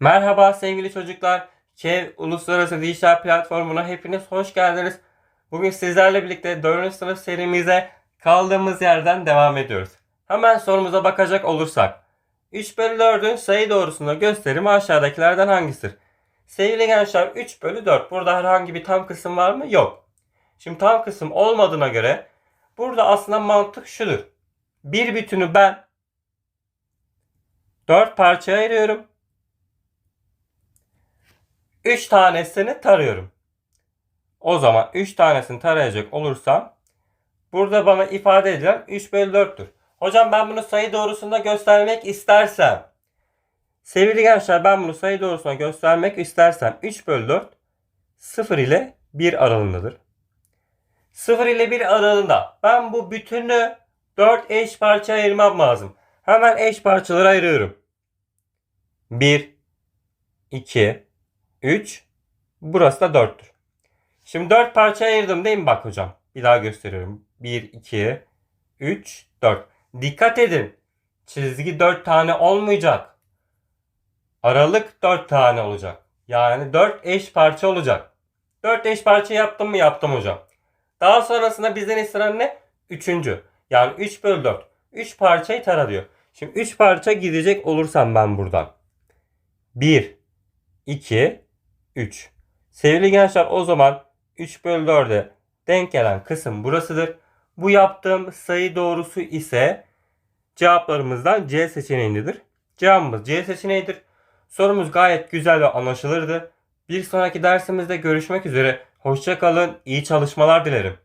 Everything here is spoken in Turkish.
Merhaba sevgili çocuklar. Kev Uluslararası Dijital Platformu'na hepiniz hoş geldiniz. Bugün sizlerle birlikte 4. sınıf serimize kaldığımız yerden devam ediyoruz. Hemen sorumuza bakacak olursak. 3 bölü 4'ün sayı doğrusunda gösterimi aşağıdakilerden hangisidir? Sevgili gençler 3 bölü 4. Burada herhangi bir tam kısım var mı? Yok. Şimdi tam kısım olmadığına göre burada aslında mantık şudur. Bir bütünü ben 4 parçaya ayırıyorum. 3 tanesini tarıyorum. O zaman 3 tanesini tarayacak olursam burada bana ifade edilen 3 bölü 4'tür. Hocam ben bunu sayı doğrusunda göstermek istersem sevgili gençler ben bunu sayı doğrusunda göstermek istersem 3 bölü 4 0 ile 1 aralığındadır. 0 ile 1 aralığında ben bu bütünü 4 eş parça ayırmam lazım. Hemen eş parçalara ayırıyorum. 1 2 3. Burası da 4'tür. Şimdi 4 parçaya ayırdım değil mi bak hocam? Bir daha gösteriyorum. 1, 2, 3, 4. Dikkat edin. Çizgi 4 tane olmayacak. Aralık 4 tane olacak. Yani 4 eş parça olacak. 4 eş parça yaptım mı yaptım hocam. Daha sonrasında bizden istenen ne? Üçüncü. Yani 3 bölü 4. 3 parçayı tara diyor. Şimdi 3 parça gidecek olursam ben buradan. 1, 2, 3. Sevgili gençler o zaman 3 bölü 4'e denk gelen kısım burasıdır. Bu yaptığım sayı doğrusu ise cevaplarımızdan C seçeneğindedir. Cevabımız C seçeneğidir. Sorumuz gayet güzel ve anlaşılırdı. Bir sonraki dersimizde görüşmek üzere. Hoşçakalın, iyi çalışmalar dilerim.